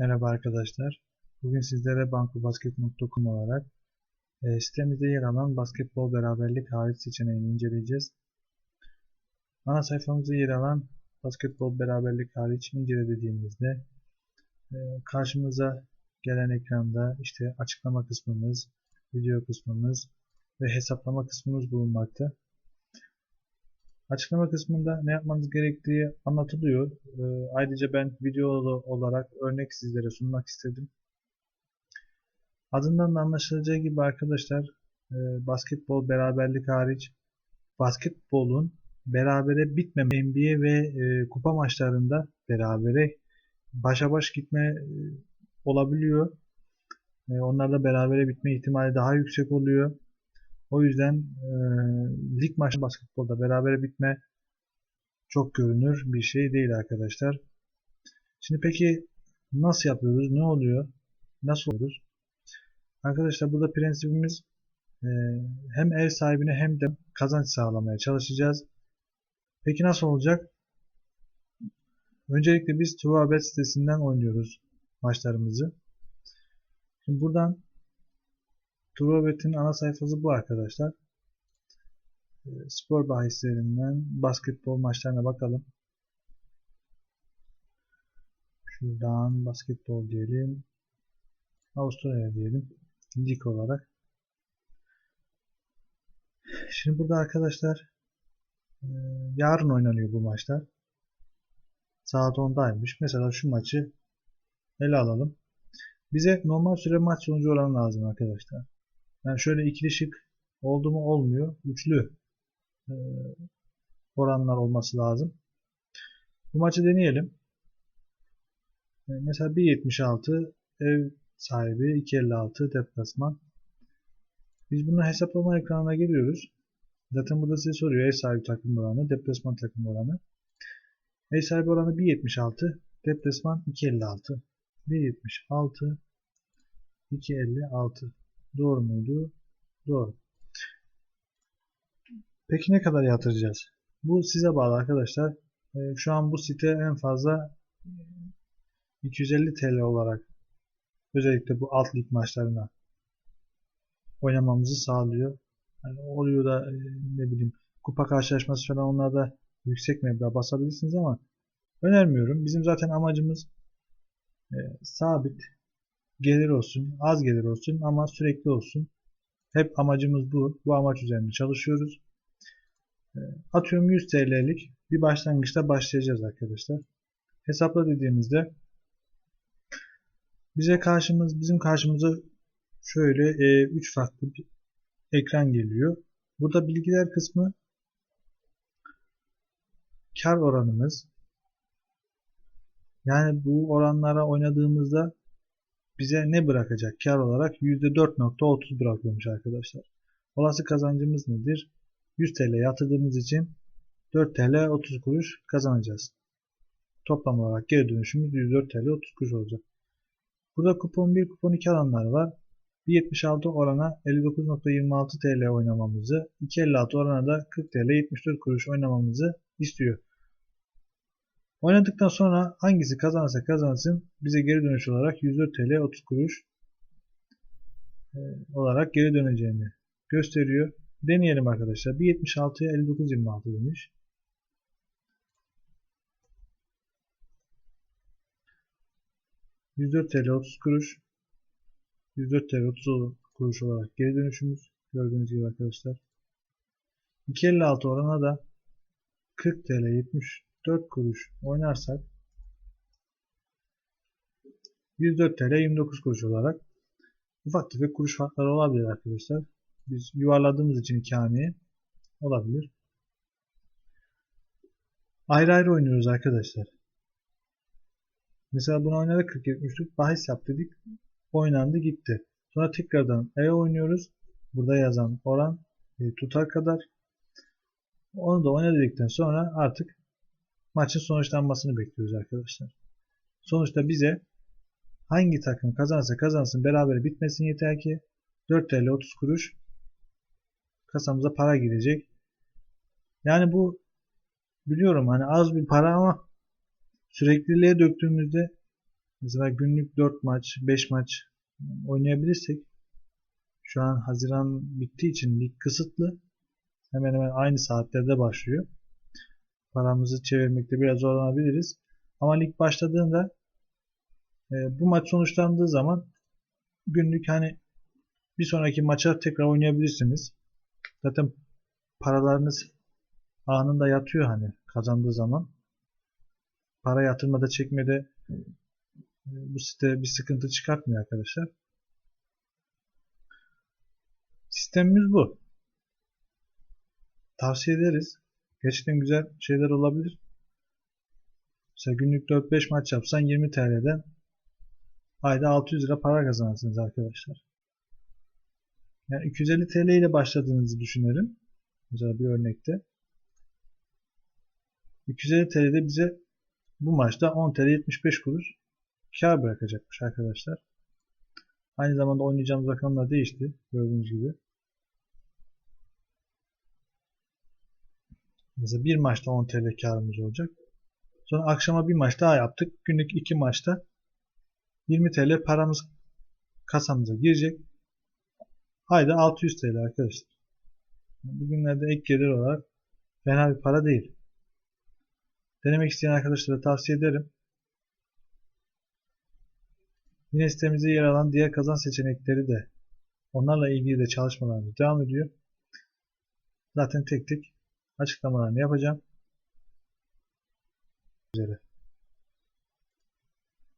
Merhaba arkadaşlar. Bugün sizlere bankobasket.com olarak e, sitemizde yer alan basketbol beraberlik hariç seçeneğini inceleyeceğiz. Ana sayfamızda yer alan basketbol beraberlik hariç incele dediğimizde e, karşımıza gelen ekranda işte açıklama kısmımız, video kısmımız ve hesaplama kısmımız bulunmakta. Açıklama kısmında ne yapmanız gerektiği anlatılıyor. Ee, ayrıca ben videolu olarak örnek sizlere sunmak istedim. Adından da anlaşılacağı gibi arkadaşlar e, basketbol beraberlik hariç basketbolun berabere bitmeme NBA ve e, kupa maçlarında berabere başa baş gitme e, olabiliyor. E, onlarda berabere bitme ihtimali daha yüksek oluyor. O yüzden e, lig maçı basketbolda beraber bitme çok görünür bir şey değil arkadaşlar. Şimdi peki nasıl yapıyoruz? Ne oluyor? Nasıl oluyoruz? Arkadaşlar burada prensibimiz e, hem ev sahibine hem de kazanç sağlamaya çalışacağız. Peki nasıl olacak? Öncelikle biz Truabet sitesinden oynuyoruz maçlarımızı. Şimdi buradan Truabet'in ana sayfası bu arkadaşlar. Ee, spor bahislerinden basketbol maçlarına bakalım. Şuradan basketbol diyelim. Avustralya diyelim. Lig olarak. Şimdi burada arkadaşlar e, yarın oynanıyor bu maçlar. Saat 10'daymış. Mesela şu maçı ele alalım. Bize normal süre maç sonucu oranı lazım arkadaşlar. Yani şöyle ikili şık oldu mu olmuyor. Üçlü e, oranlar olması lazım. Bu maçı deneyelim. E, mesela 1.76 ev sahibi 2.56 deplasman. Biz bunu hesaplama ekranına geliyoruz. Zaten burada size soruyor ev sahibi takım oranı, deplasman takım oranı. Ev sahibi oranı 1.76, deplasman 2.56. 1.76 2.56 Doğru muydu? Doğru. Peki ne kadar yatıracağız? Bu size bağlı arkadaşlar. E, şu an bu site en fazla 250 TL olarak özellikle bu alt lig maçlarına oynamamızı sağlıyor. Yani oluyor da e, ne bileyim kupa karşılaşması falan onlarda yüksek meblağ basabilirsiniz ama önermiyorum. Bizim zaten amacımız e, sabit gelir olsun, az gelir olsun ama sürekli olsun. Hep amacımız bu. Bu amaç üzerinde çalışıyoruz. Ee, atıyorum 100 TL'lik bir başlangıçta başlayacağız arkadaşlar. Hesapla dediğimizde bize karşımız bizim karşımıza şöyle 3 e, farklı bir ekran geliyor. Burada bilgiler kısmı kar oranımız yani bu oranlara oynadığımızda bize ne bırakacak? Kar olarak %4.30 bırakıyormuş arkadaşlar. Olası kazancımız nedir? 100 TL yatırdığımız için 4 TL 30 kuruş kazanacağız. Toplam olarak geri dönüşümüz 104 TL 30 kuruş olacak. Burada kupon 1, kupon 2 alanlar var. 1.76 orana 59.26 TL oynamamızı, 2.56 orana da 40 TL 74 kuruş oynamamızı istiyor. Oynadıktan sonra hangisi kazanırsa kazansın bize geri dönüş olarak 104 TL 30 kuruş e, olarak geri döneceğini gösteriyor. Deneyelim arkadaşlar. 1.76'ya 59.26 demiş. %4 TL 30 kuruş 104 TL 30 kuruş olarak geri dönüşümüz gördüğünüz gibi arkadaşlar 2.56 orana da 40 TL 70 4 kuruş oynarsak 104 TL 29 kuruş olarak ufak tefek kuruş farkları olabilir arkadaşlar. Biz yuvarladığımız için haneye olabilir. Ayrı ayrı oynuyoruz arkadaşlar. Mesela bunu oynadık 40-70'lik bahis yap dedik. Oynandı gitti. Sonra tekrardan E oynuyoruz. Burada yazan oran e, tutar kadar. Onu da oynadıktan sonra artık maçın sonuçlanmasını bekliyoruz arkadaşlar. Sonuçta bize hangi takım kazanırsa kazansın beraber bitmesin yeter ki 4 TL 30 kuruş kasamıza para girecek. Yani bu biliyorum hani az bir para ama sürekliliğe döktüğümüzde Mesela günlük 4 maç, 5 maç oynayabilirsek şu an Haziran bittiği için lig kısıtlı. Hemen hemen aynı saatlerde başlıyor. Paramızı çevirmekte biraz zorlanabiliriz. Ama lig başladığında e, bu maç sonuçlandığı zaman günlük hani bir sonraki maça tekrar oynayabilirsiniz. Zaten paralarınız anında yatıyor hani kazandığı zaman. Para yatırmada çekmede e, bu site bir sıkıntı çıkartmıyor arkadaşlar. Sistemimiz bu. Tavsiye ederiz. Gerçekten güzel şeyler olabilir. Mesela günlük 4-5 maç yapsan 20 TL'den ayda 600 lira para kazanırsınız arkadaşlar. Yani 250 TL ile başladığınızı düşünelim. Mesela bir örnekte. 250 TL'de bize bu maçta 10 TL 75 kuruş kar bırakacakmış arkadaşlar. Aynı zamanda oynayacağımız rakamlar değişti. Gördüğünüz gibi. Mesela bir maçta 10 TL karımız olacak. Sonra akşama bir maç daha yaptık. Günlük iki maçta 20 TL paramız kasamıza girecek. Ayda 600 TL arkadaşlar. Bugünlerde ek gelir olarak fena bir para değil. Denemek isteyen arkadaşlara tavsiye ederim. Yine sitemizde yer alan diğer kazan seçenekleri de onlarla ilgili de çalışmalarımız devam ediyor. Zaten tek tek açıklamalarını yapacağım. Üzere.